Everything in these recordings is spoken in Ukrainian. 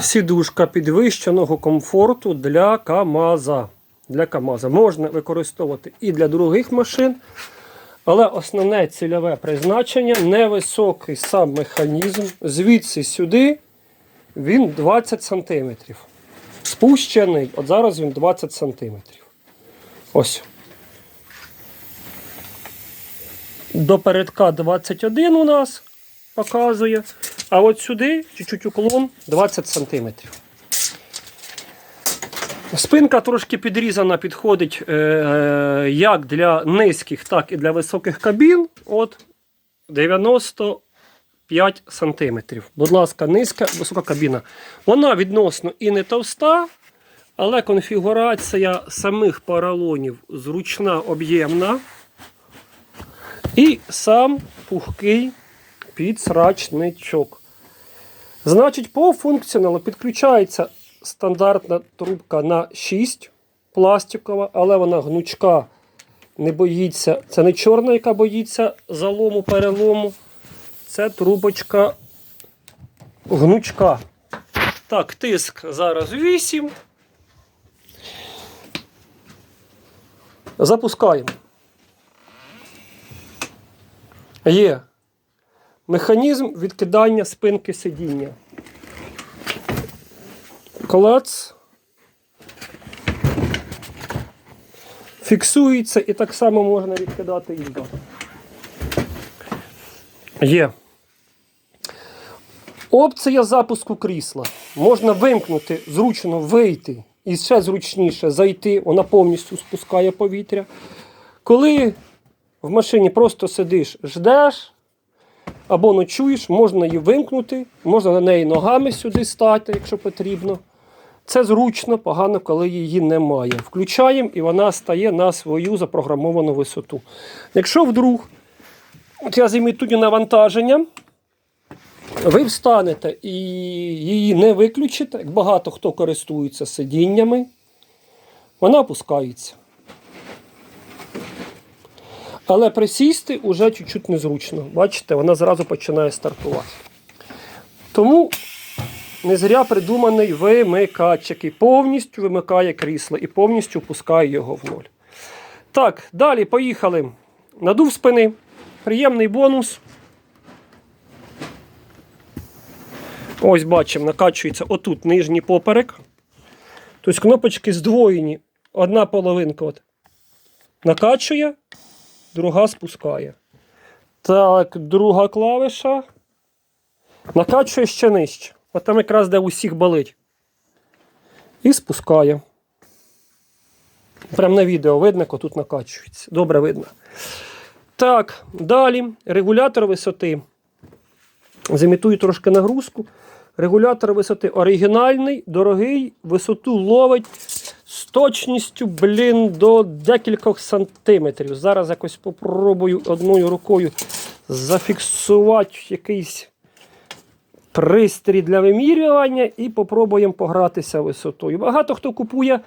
Сідушка підвищеного комфорту для КАМАЗа. Для КАМАЗа можна використовувати і для других машин, але основне цільове призначення невисокий сам механізм. Звідси сюди він 20 см. Спущений, от зараз він 20 см. Ось. До передка 21 у нас показує. А от сюди чуть-чуть уклон 20 см. Спинка трошки підрізана, підходить е, е, як для низьких, так і для високих кабін. От 95 см. Будь ласка, низька, висока кабіна. Вона відносно і не товста, але конфігурація самих поролонів зручна, об'ємна. І сам пухкий підсрачничок. Значить, по функціоналу підключається стандартна трубка на 6 пластикова, але вона гнучка, не боїться. Це не чорна, яка боїться залому, перелому. Це трубочка гнучка. Так, тиск зараз 8. Запускаємо. Є механізм відкидання спинки сидіння. Клац. Фіксується і так само можна відкидати їздо. Є. Опція запуску крісла. Можна вимкнути, зручно вийти і ще зручніше зайти, вона повністю спускає повітря. Коли в машині просто сидиш, ждеш або ночуєш, можна її вимкнути, можна на неї ногами сюди стати, якщо потрібно. Це зручно, погано, коли її немає. Включаємо і вона стає на свою запрограмовану висоту. Якщо вдруг от я зімітую навантаження, ви встанете і її не виключите, як багато хто користується сидіннями, вона опускається. Але присісти вже чуть-чуть незручно. Бачите, вона зразу починає стартувати. Тому не зря придуманий вимикач, який повністю вимикає крісло і повністю опускає його в ноль. Так, далі поїхали. Надув спини. Приємний бонус. Ось бачимо, накачується отут нижній поперек. Тобто кнопочки здвоєні. Одна половинка от накачує, друга спускає. Так, друга клавиша. Накачує ще нижче. От там якраз де усіх болить. І спускає. Прямо на відео видно, як тут накачується. Добре видно. Так, далі регулятор висоти. Зімітую трошки нагрузку. Регулятор висоти оригінальний, дорогий, висоту ловить точністю, блін, до декількох сантиметрів. Зараз якось попробую одною рукою зафіксувати якийсь пристрій для вимірювання і попробуємо погратися висотою. Багато хто купує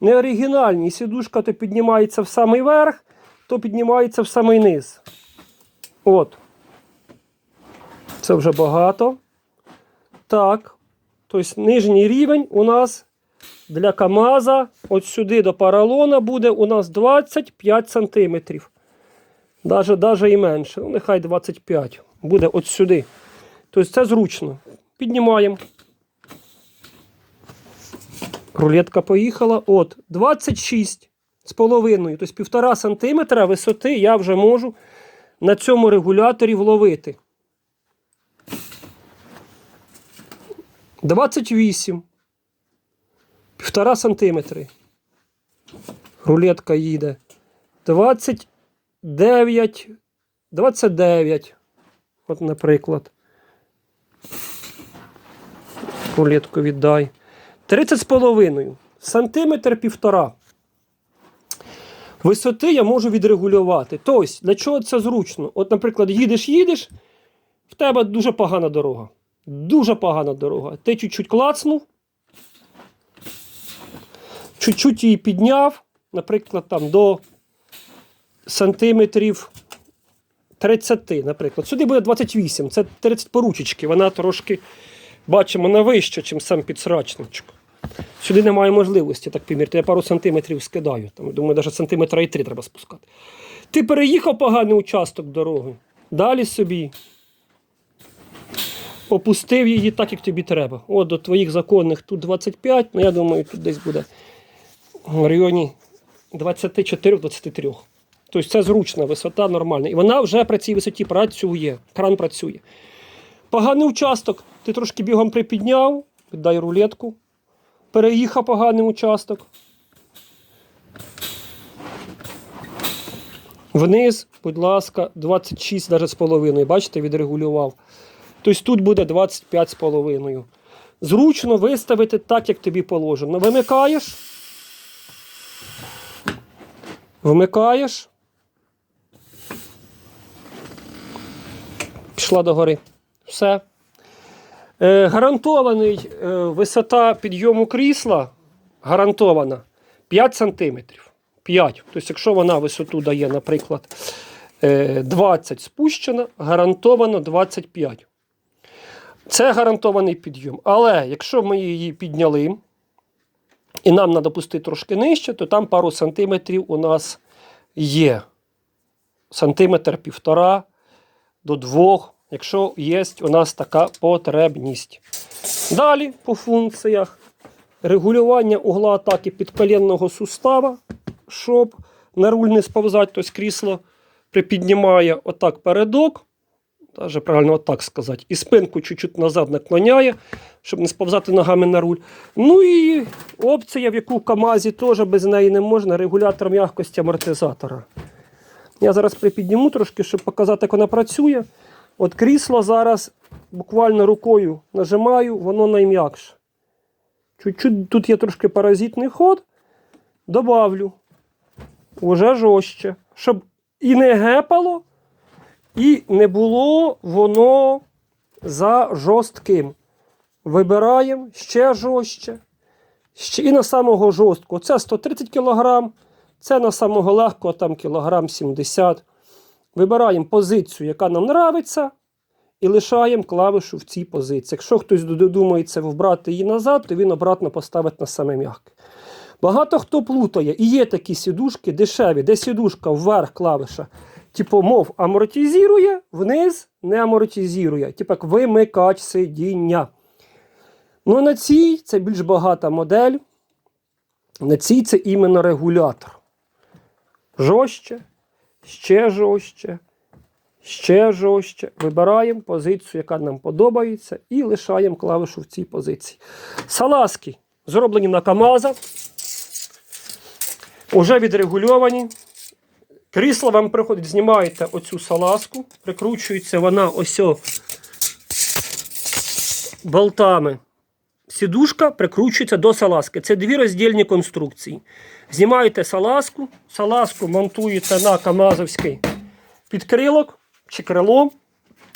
неоригінальні. Сідушка то піднімається в самий верх, то піднімається в самий низ. От. Це вже багато. Так. Тобто нижній рівень у нас для КАМАЗа от сюди до паралона буде у нас 25 см. Даже, даже і менше. Ну, нехай 25. Буде от сюди. Тобто це зручно. Піднімаємо. Рулетка поїхала. От 26 з половиною. Тобто півтора сантиметра висоти я вже можу на цьому регуляторі вловити. 28. Півтора сантиметри. Рулетка їде. 29. 29. От, наприклад. Рулетку віддай. 30 з половиною. Сантиметр півтора. Висоти я можу відрегулювати. Тобто, для чого це зручно? От, наприклад, їдеш, їдеш, в тебе дуже погана дорога. Дуже погана дорога. Ти чуть-чуть клацнув, чуть-чуть її підняв, наприклад, там до сантиметрів 30, наприклад. Сюди буде 28, це 30 поручечки, вона трошки бачимо на вище, ніж сам підсрачничок. Сюди немає можливості так поміряти. Я пару сантиметрів скидаю. Там, думаю, навіть сантиметра і три треба спускати. Ти переїхав поганий участок дороги. Далі собі. Опустив її так, як тобі треба. От до твоїх законних тут 25, ну я думаю, тут десь буде в районі 24-23. Тобто це зручна висота, нормальна. І вона вже при цій висоті працює. Кран працює. Поганий участок, ти трошки бігом припідняв, віддай рулетку. Переїхав поганий участок. Вниз, будь ласка, 26 навіть з половиною. Бачите, відрегулював. Тобто тут буде 25 з половиною. Зручно виставити так, як тобі положено. Вимикаєш. Вмикаєш. Пішла догори. Все. Е, гарантований е, висота підйому крісла гарантована 5 см. 5. Тобто, якщо вона висоту дає, наприклад, е, 20 спущена, гарантовано 25. Це гарантований підйом. Але якщо ми її підняли, і нам треба пустити трошки нижче, то там пару сантиметрів у нас є. Сантиметр півтора до двох, якщо є у нас така потребність. Далі по функціях регулювання угла атаки підколенного сустава, щоб на руль не сповзати, тобто крісло припіднімає отак передок, навіть правильно отак сказати, і спинку чуть-чуть назад наклоняє, щоб не сповзати ногами на руль. Ну і опція, в яку в КАМАЗі теж без неї не можна, регулятор м'якості амортизатора. Я зараз припідніму трошки, щоб показати, як вона працює. От крісло зараз буквально рукою нажимаю, воно найм'якше. Чуть-чуть тут є трошки паразитний ход. Добавлю. Уже жорстче. Щоб і не гепало, і не було воно за жорстким. Вибираємо ще жорстче. Ще і на самого жорсткого. Це 130 кг, це на самого легкого там кілограм 70 Вибираємо позицію, яка нам нравиться, і лишаємо клавішу в цій позиції. Якщо хтось додумається вбрати її назад, то він обратно поставить на саме м'яке. Багато хто плутає, і є такі сідушки дешеві, де сідушка вверх клавіша, типу, мов амортизує, вниз не амортизує, типу як вимикач сидіння. Ну, на цій це більш багата модель. На цій це іменно регулятор. Жорстче, ще жорстче, ще жорстче. Вибираємо позицію, яка нам подобається, і лишаємо клавішу в цій позиції. Салазки зроблені на КАМАЗа. Уже відрегульовані. Крісло вам приходить, знімаєте оцю салазку, прикручується вона ось болтами. Сідушка прикручується до салазки. Це дві роздільні конструкції. Знімаєте салазку, салазку монтуєте на камазовський підкрилок чи крило.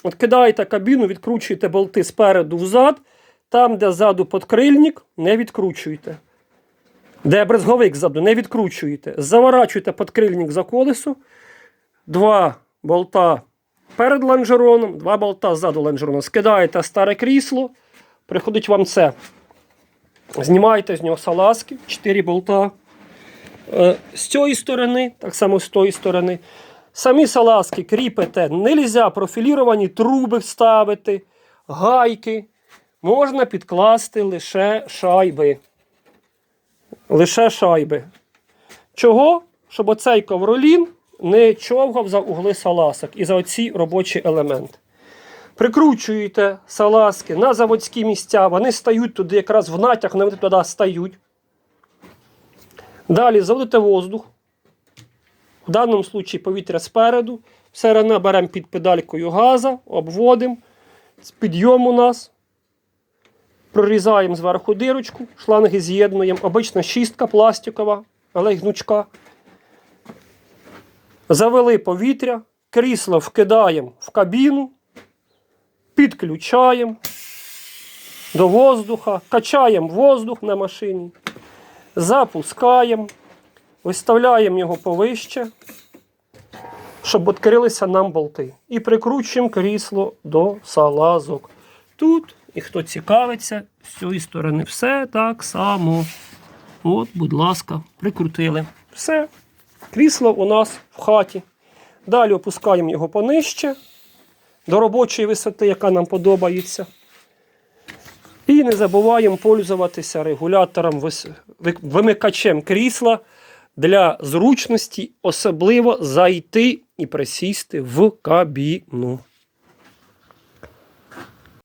От кидаєте кабіну, відкручуєте болти спереду взад. Там, де ззаду подкрильник, не відкручуєте. Де брезговик ззаду, не відкручуєте. Заворачуєте подкрильник за колесо. Два болта перед лонжероном, два болта ззаду лонжероном. Скидаєте старе крісло. Приходить вам це. Знімаєте з нього салазки, 4 болта. Е, З цієї сторони, так само з тої сторони. Самі салазки кріпите, нельзя профіліровані труби вставити, гайки. Можна підкласти лише шайби. Лише шайби. Чого? Щоб оцей ковролін не човгав за угли салазок і за оці робочі елементи. Прикручуєте салазки на заводські місця, вони стають туди якраз в натяг, вони туди стають. Далі заводите воздух. В даному випадку повітря спереду. Все одно беремо під педалькою газа, обводимо. Підйом у нас. Прорізаємо зверху дирочку, шланги з'єднуємо. Обична шістка пластикова, але й гнучка. Завели повітря, крісло вкидаємо в кабіну, підключаємо до воздуха, качаємо воздух на машині, запускаємо, виставляємо його повище, щоб відкрилися нам болти. І прикручуємо крісло до салазок. Тут І хто цікавиться, з цієї сторони все так само. От, будь ласка, прикрутили. Все. Крісло у нас в хаті. Далі опускаємо його понижче до робочої висоти, яка нам подобається. І не забуваємо пользуватися регулятором вимикачем крісла для зручності, особливо зайти і присісти в кабіну.